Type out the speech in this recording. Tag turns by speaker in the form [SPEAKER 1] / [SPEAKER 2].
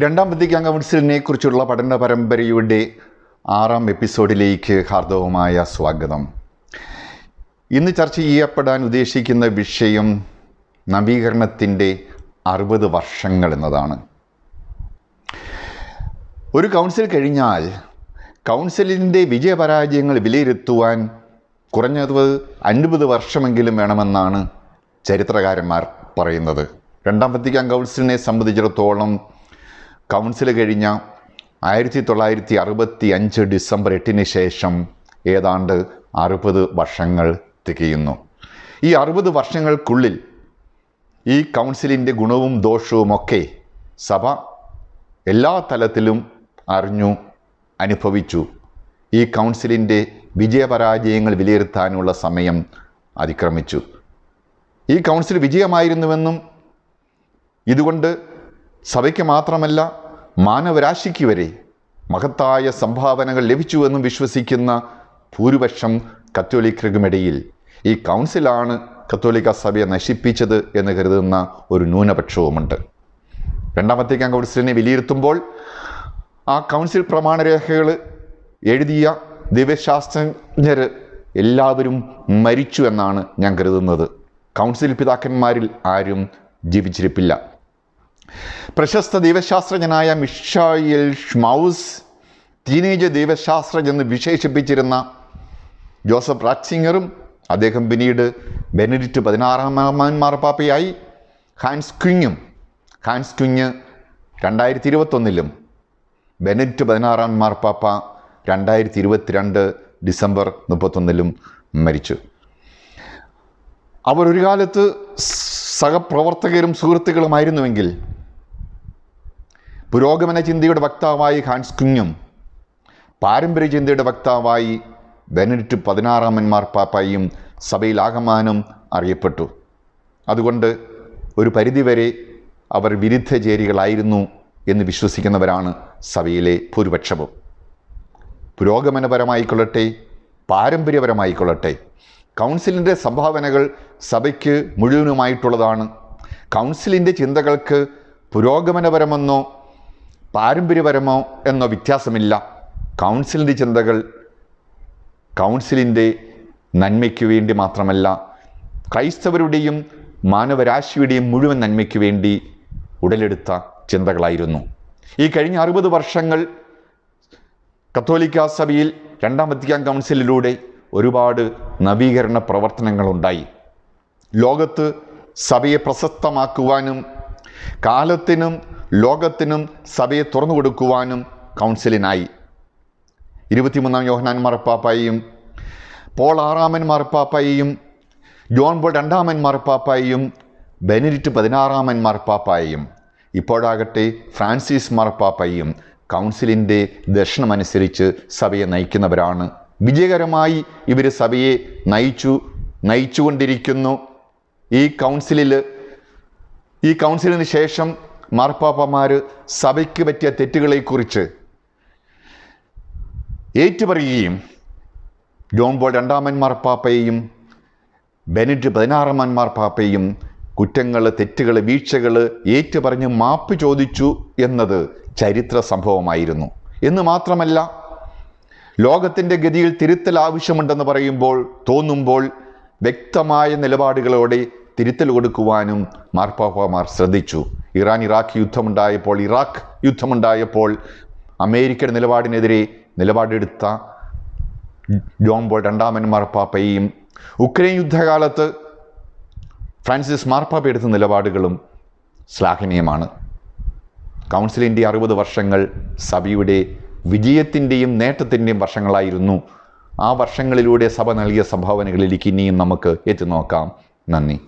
[SPEAKER 1] രണ്ടാം വത്തിക്കാൻ കൗൺസിലിനെ കുറിച്ചുള്ള പഠന പരമ്പരയുടെ ആറാം എപ്പിസോഡിലേക്ക് ഹാർദവമായ സ്വാഗതം. ഇന്ന് ചർച്ച ചെയ്യപ്പെടാൻ ഉദ്ദേശിക്കുന്ന വിഷയം നവീകരണത്തിന്റെ അറുപത് വർഷങ്ങൾ എന്നതാണ്. ഒരു കൗൺസിൽ കഴിഞ്ഞാൽ കൗൺസിലിന്റെ വിജയപരാജയങ്ങൾ വിലയിരുത്തുവാൻ കുറഞ്ഞത് അൻപത് വർഷമെങ്കിലും വേണമെന്നാണ് ചരിത്രകാരന്മാർ പറയുന്നത്. രണ്ടാം വത്തിക്കാൻ കൗൺസിലിനെ സംബന്ധിച്ചിടത്തോളം കൗൺസിൽ കഴിഞ്ഞ ആയിരത്തി തൊള്ളായിരത്തി അറുപത്തി അഞ്ച് ഡിസംബർ എട്ടിന് ശേഷം ഏതാണ്ട് അറുപത് വർഷങ്ങൾ തികയുന്നു. ഈ അറുപത് വർഷങ്ങൾക്കുള്ളിൽ ഈ കൗൺസിലിന്റെ ഗുണവും ദോഷവുമൊക്കെ സഭ എല്ലാ തലത്തിലും അറിഞ്ഞു അനുഭവിച്ചു. ഈ കൗൺസിലിന്റെ വിജയപരാജയങ്ങൾ വിലയിരുത്താനുള്ള സമയം അതിക്രമിച്ചു. ഈ കൗൺസിൽ വിജയമായിരുന്നുവെന്നും ഇതുകൊണ്ട് സഭയ്ക്ക് മാത്രമല്ല മാനവരാശിക്ക് വരെ മഹത്തായ സംഭാവനകൾ ലഭിച്ചുവെന്നും വിശ്വസിക്കുന്ന ഭൂരിപക്ഷം കത്തോലിക്കർക്കുമിടയിൽ ഈ കൗൺസിലാണ് കത്തോലിക്ക സഭയെ നശിപ്പിച്ചത് എന്ന് കരുതുന്ന ഒരു ന്യൂനപക്ഷവുമുണ്ട്. രണ്ടാം കൗൺസിലിനെ വിലയിരുത്തുമ്പോൾ ആ കൗൺസിൽ പ്രമാണരേഖകൾ എഴുതിയ ദിവ്യശാസ്ത്രജ്ഞർ എല്ലാവരും മരിച്ചു എന്നാണ് ഞാൻ കരുതുന്നത്. കൗൺസിൽ പിതാക്കന്മാരിൽ ആരും ജീവിച്ചിരിപ്പില്ല. പ്രശസ്ത ദൈവശാസ്ത്രജ്ഞനായ മിഷായിൽ ഷ്മൗസ് ടീനേജ് ദൈവശാസ്ത്രജ്ഞൻ വിശേഷിപ്പിച്ചിരുന്ന ജോസഫ് റാറ്റ്സിംഗറും അദ്ദേഹം പിന്നീട് ബെനഡിറ്റ് പതിനാറാമൻ മാർപ്പാപ്പയായി ഹാൻസ് ക്വിങ്ങും ഹാൻസ് ക്വിങ് രണ്ടായിരത്തി ഇരുപത്തൊന്നിലും ബെനഡിറ്റ് പതിനാറാം മാർപ്പാപ്പ രണ്ടായിരത്തി ഇരുപത്തിരണ്ട് ഡിസംബർ മുപ്പത്തൊന്നിലും മരിച്ചു. അവരൊരു കാലത്ത് സഹപ്രവർത്തകരും സുഹൃത്തുക്കളുമായിരുന്നുവെങ്കിൽ പുരോഗമന ചിന്തയുടെ വക്താവായി ഹാൻസ് കുഞ്ഞും പാരമ്പര്യ ചിന്തയുടെ വക്താവായി ബെനഡിക്റ്റ് പതിനാറാമൻ മാർപ്പാപ്പായും സഭയിൽ ആകമാനം അറിയപ്പെട്ടു. അതുകൊണ്ട് ഒരു പരിധിവരെ അവർ വിരുദ്ധ ചേരികളായിരുന്നു എന്ന് വിശ്വസിക്കുന്നവരാണ് സഭയിലെ ഭൂരിപക്ഷവും. പുരോഗമനപരമായിക്കൊള്ളട്ടെ പാരമ്പര്യപരമായിക്കൊള്ളട്ടെ കൗൺസിലിന്റെ സംഭാവനകൾ സഭയ്ക്ക് മുഴുവനുമായിട്ടുള്ളതാണ്. കൗൺസിലിന്റെ ചിന്തകൾക്ക് പുരോഗമനപരമെന്നോ പാരമ്പര്യപരമോ എന്നോ വ്യത്യാസമില്ല. കൗൺസിലിന്റെ ചിന്തകൾ കൗൺസിലിന്റെ നന്മയ്ക്ക് വേണ്ടി മാത്രമല്ല ക്രൈസ്തവരുടെയും മാനവരാശിയുടെയും മുഴുവൻ നന്മയ്ക്ക് വേണ്ടി ഉടലെടുത്ത ചിന്തകളായിരുന്നു. ഈ കഴിഞ്ഞ അറുപത് വർഷങ്ങൾ കത്തോലിക്ക സഭയിൽ രണ്ടാം വത്തിക്കാൻ കൗൺസിലിലൂടെ ഒരുപാട് നവീകരണ പ്രവർത്തനങ്ങളുണ്ടായി. ലോകത്ത് സഭയെ പ്രശസ്തമാക്കുവാനും കാലത്തിനും ലോകത്തിനും സഭയെ തുറന്നു കൊടുക്കുവാനും കൗൺസിലിനായി. ഇരുപത്തിമൂന്നാം യോഹനാൻ മാർപ്പാപ്പായും പോൾ ആറാമൻ മാർപ്പാപ്പായും ജോൺ പോൾ രണ്ടാമൻ മാർപ്പാപ്പായും ബെനഡിക്റ്റ് പതിനാറാമൻ മാർപ്പാപ്പായും ഇപ്പോഴാകട്ടെ ഫ്രാൻസിസ് മാർപ്പാപ്പയും കൗൺസിലിന്റെ ദർശനമനുസരിച്ച് സഭയെ നയിക്കുന്നവരാണ്. വിജയകരമായി ഇവർ സഭയെ നയിച്ചു നയിച്ചുകൊണ്ടിരിക്കുന്നു. ഈ കൗൺസിലിൽ ഈ കൗൺസിലിന് ശേഷം മാർപ്പാപ്പമാർ സഭയ്ക്ക് പറ്റിയ തെറ്റുകളെക്കുറിച്ച് ഏറ്റുപറയുകയും ജോൺ ബോൾ രണ്ടാമൻ മാർപ്പാപ്പയെയും ബെനറ്റ് പതിനാറാമൻ മാർപ്പാപ്പയും കുറ്റങ്ങൾ തെറ്റുകൾ വീഴ്ചകൾ ഏറ്റുപറഞ്ഞ് മാപ്പ് ചോദിച്ചു എന്നത് ചരിത്ര സംഭവമായിരുന്നു. എന്ന് മാത്രമല്ല ലോകത്തിന്റെ ഗതിയിൽ തിരുത്തൽ ആവശ്യമുണ്ടെന്ന് പറയുമ്പോൾ തോന്നുമ്പോൾ വ്യക്തമായ നിലപാടുകളോടെ തിരുത്തൽ കൊടുക്കുവാനും മാർപ്പാപ്പമാർ ശ്രദ്ധിച്ചു. ഇറാൻ ഇറാഖ് യുദ്ധമുണ്ടായപ്പോൾ ഇറാഖ് യുദ്ധമുണ്ടായപ്പോൾ അമേരിക്കയുടെ നിലപാടിനെതിരെ നിലപാടെടുത്ത ജോൺ ബോൾ രണ്ടാമൻ മാർപ്പാപ്പയും ഉക്രൈൻ യുദ്ധകാലത്ത് ഫ്രാൻസിസ് മാർപ്പാപ്പ എടുത്ത നിലപാടുകളും ശ്ലാഘനീയമാണ്. കൗൺസിലിന്റെ അറുപത് വർഷങ്ങൾ സഭയുടെ വിജയത്തിന്റെയും നേട്ടത്തിന്റെയും വർഷങ്ങളായിരുന്നു. ആ വർഷങ്ങളിലൂടെ സഭ നൽകിയ സംഭാവനകളിലേക്ക് ഇനിയും നമുക്ക് എത്തിനോക്കാം. നന്ദി.